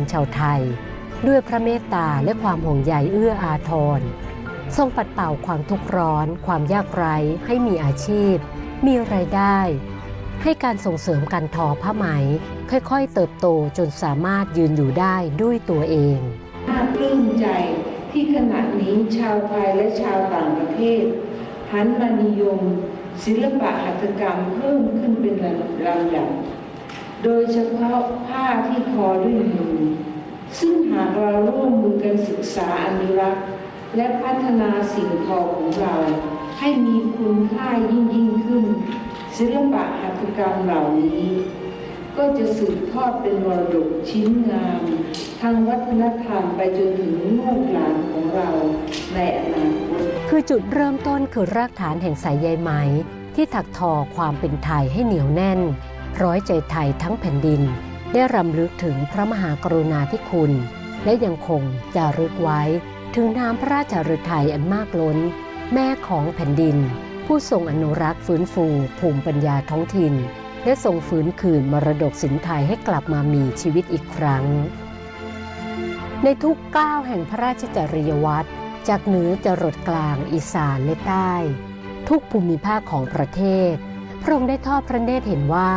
รชาวไทย ด้วยพระเมตตาและความห่วงใยเอื้ออาทร ทรงปัดเป่าความทุกข์ร้อน ความยากไร้ให้มีอาชีพ มีไรายได้ ให้การส่งเสริมการทอผ้าไหม ค่อยๆ เติบโตจนสามารถยืนอยู่ได้ด้วยตัวเองน่าปลื้มใจที่ขณะนี้ชาวไทยและชาวต่างประเทศหันมานิยม ศิลปะหัตถกรรมเพิ่มขึ้นเป็นลำดับ โดยเฉพาะผ้าที่ทอด้วยมือซึ่งหากเราร่วมมือกันศึกษาอนุรักษ์ และพัฒนาสิ่งทอของเรา ให้มีคุณค่ายิ่งยิ่งขึ้น ศิลปะหัตถกรรมเหล่านี้ ก็จะสืบทอดเป็นมรดกชิ้นงาม ทางวัฒนธรรมไปจนถึงลูกหลานของเราในอนาคตคือจุดเริ่มต้นคือรากฐานแห่งสายใยไหม ที่ถักทอความเป็นไทยให้เหนียวแน่น ร้อยใจไทยทั้งแผ่นดิน ได้รำลึกถึงพระมหากรุณาธิคุณ และยังคงจารึกไว้ถึงน้ำพระราชฤทัยอันมากล้น แม่ของแผ่นดิน ผู้ทรงอนุรักษ์ฟื้นฟู ภูมิปัญญาท้องถิ่น และทรงฟื้นคืนมรดกสินไทยให้กลับมามีชีวิตอีกครั้ง ในทุกก้าวแห่งพระราชจริยวัตรจากเหนือจรดกลางอีสานและใต้ ทุกภูมิภาคของประเทศ พระองค์ได้ทอดพระเนตรเห็นว่า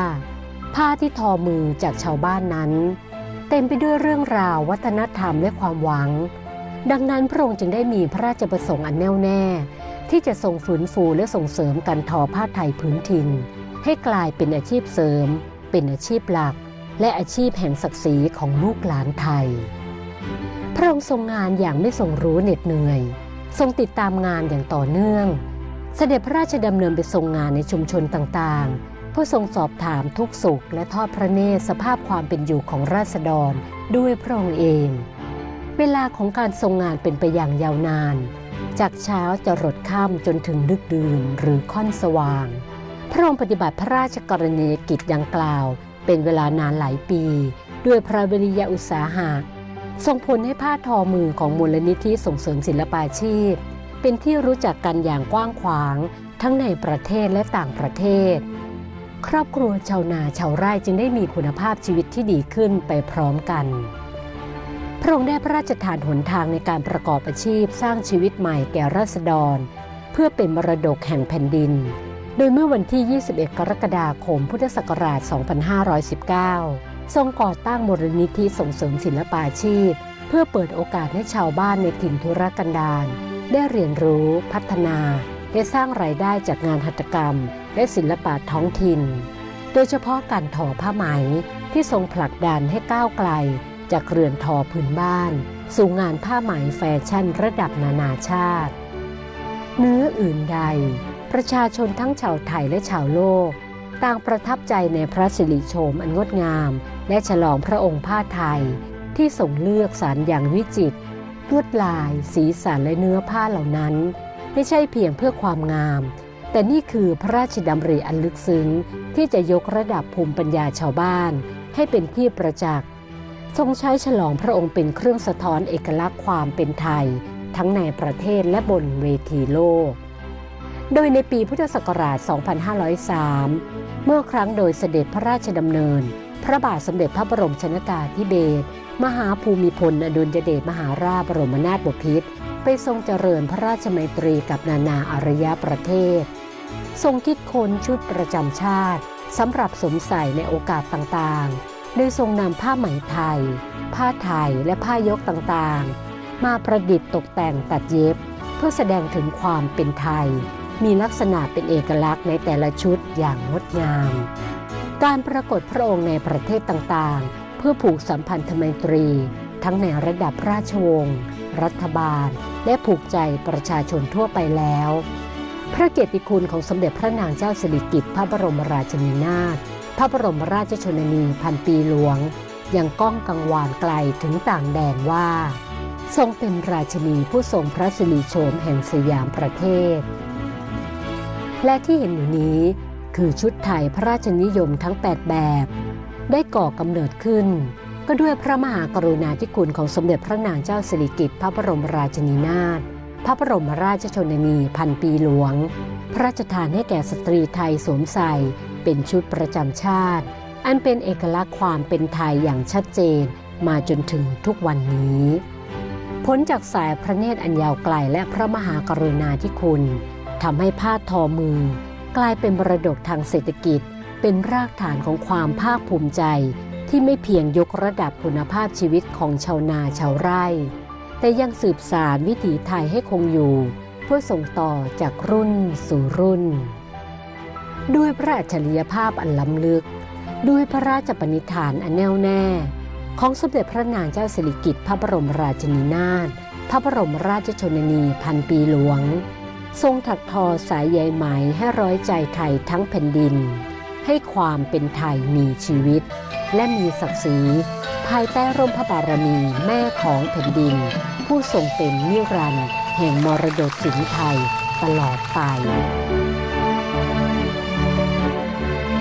ผ้าที่ทอมือจากชาวบ้านนั้น เต็มไปด้วยเรื่องราววัฒนธรรมและความหวัง ดังนั้นพระองค์จึงได้มีพระราชประสงค์อันแน่วแน่ ที่จะทรงฝืนฟูและส่งเสริมการทอผ้าไทยพื้นถิ่น ให้กลายเป็นอาชีพเสริม เป็นอาชีพหลัก และอาชีพแห่งศักดิ์ศรีของลูกหลานไทย พระองค์ทรงงานอย่างไม่ทรงรู้เหน็ดเหนื่อย ทรงติดตามงานอย่างต่อเนื่อง เสด็จพระราชดำเนินไปทรงงานในชุมชนต่างๆ เพื่อทรงสอบถามทุกสุขและทอดพระเนตรสภาพความเป็นอยู่ของราษฎรด้วยพระองค์เอง เวลาของการทรงงานเป็นไปอย่างยาวนาน จากเช้าจะรดค่ำจนถึงดึกดื่นหรือค่อนสว่าง พระองค์ปฏิบัติพระราชกรณียกิจดังกล่าว เป็นเวลานานหลายปี ด้วยพระวิริยะอุตสาหะส่งผลให้ผ้าทอมือของมูลนิธิส่งเสริมศิลปาชีพ เป็นที่รู้จักกันอย่างกว้างขวาง ทั้งในประเทศและต่างประเทศ ครอบครัวชาวนาชาวไร่จึงได้มีคุณภาพชีวิตที่ดีขึ้นไปพร้อมกัน พระองค์ได้พระราชทานหนทางในการประกอบอาชีพสร้างชีวิตใหม่แก่ราษฎร เพื่อเป็นมรดกแห่งแผ่นดิน โดยเมื่อวันที่ 21 กรกฎาคม พุทธศักราช 2519 ทรงก่อตั้งมูลนิธิส่งเสริมศิลปาชีพ เพื่อเปิดโอกาสให้ชาวบ้านในถิ่นธุรกันดารได้เรียนรู้ พัฒนาและสร้างรายได้จากงานหัตถกรรม และศิลปะท้องถิ่น โดยเฉพาะการทอผ้าไหมที่ทรงผลักดันให้ก้าวไกล จากเรือนทอพื้นบ้าน สู่งานผ้าไหมแฟชั่นระดับนานาชาติ เนื้ออื่นใด ประชาชนทั้งชาวไทยและชาวโลก ต่างประทับใจในพระสิริโฉมอันงดงาม และฉลองพระองค์ผ้าไทย ที่ทรงเลือกสรรอย่างวิจิตรลวดลาย สีสันและเนื้อผ้าเหล่านั้น ไม่ใช่เพียงเพื่อความงาม แต่นี่คือพระราชดำริอันลึกซึ้งที่จะยกระดับภูมิปัญญาชาวบ้าน ให้เป็นที่ประจักษ์ ทรงใช้ฉลองพระองค์เป็นเครื่องสะท้อนเอกลักษณ์ความเป็นไทย ทั้งในประเทศและบนเวทีโลก โดยในปีพุทธศักราช 2503 เมื่อครั้งโดยเสด็จพระราชดำเนิน พระบาทสมเด็จพระบรมชนากาธิเบศรมหาภูมิพลอดุลยเดชมหาราชบรมนาถบพิตรไปทรงเจริญพระราชมัยตรีกับนานาอารยประเทศ ทรงคิดค้นชุดประจำชาติสำหรับสวมใส่ในโอกาสต่างๆ โดยทรงนำผ้าไหมไทย ผ้าไทยและผ้ายกต่างๆ มาประดิษฐ์ตกแต่งตัดเย็บ เพื่อแสดงถึงความเป็นไทย มีลักษณะเป็นเอกลักษณ์ในแต่ละชุดอย่างงดงาม การปรากฏพระองค์ในประเทศต่างๆ เพื่อผูกสัมพันธไมตรี ทั้งในระดับราชวงศ์รัฐบาล และผูกใจประชาชนทั่วไปแล้ว พระเกียรติคุณของสมเด็จพระนางเจ้าสิริกิติ์พระบรมราชินีนาถพระบรมราชชนนีพันปีหลวง ยังก้องกังวานไกลถึงต่างแดนว่า ทรงเป็นราชินีผู้ทรงพระสิริโฉมแห่งสยามประเทศ และที่เห็นอยู่นี้คือชุดไทยพระราชนิยมทั้ง 8 แบบ ได้ก่อกำเนิดขึ้น ก็ด้วยพระมหากรุณาธิคุณของสมเด็จพระนางเจ้าสิริกิติ์พระบรมราชินีนาถ พระบรมราชชนนีพันปีหลวง พระราชทานให้แก่สตรีไทยสวมใส่เป็นชุดประจำชาติ อันเป็นเอกลักษณ์ความเป็นไทยอย่างชัดเจนมาจนถึงทุกวันนี้พ้นจากสายพระเนตรอันยาวไกลและพระมหากรุณาธิคุณทำให้ผ้าทอมือ กลายเป็นมรดกทางเศรษฐกิจ เป็นรากฐานของความภาคภูมิใจ ที่ไม่เพียงยกระดับคุณภาพชีวิตของชาวนาชาวไร่ แต่ยังสืบสานวิถีไทยให้คงอยู่ เพื่อส่งต่อจากรุ่นสู่รุ่น ด้วยพระอัจฉริยภาพอันล้ำลึก ด้วยพระราชปณิธานอันแน่วแน่ ของสมเด็จพระนางเจ้าสิริกิติ์พระบรมราชินีนาถพระบรมราชชนนีพันปีหลวง ทรงถักทอสายใยไหมให้ร้อยใจไทยทั้งแผ่นดิน ให้ความเป็นไทยมีชีวิต และมีศักดิ์ศรีภายใต้ร่มพระบารมีแม่ของแผ่นดิน ผู้ทรงเป็นนิรันดร์แห่งมรดกสินไทยตลอดไป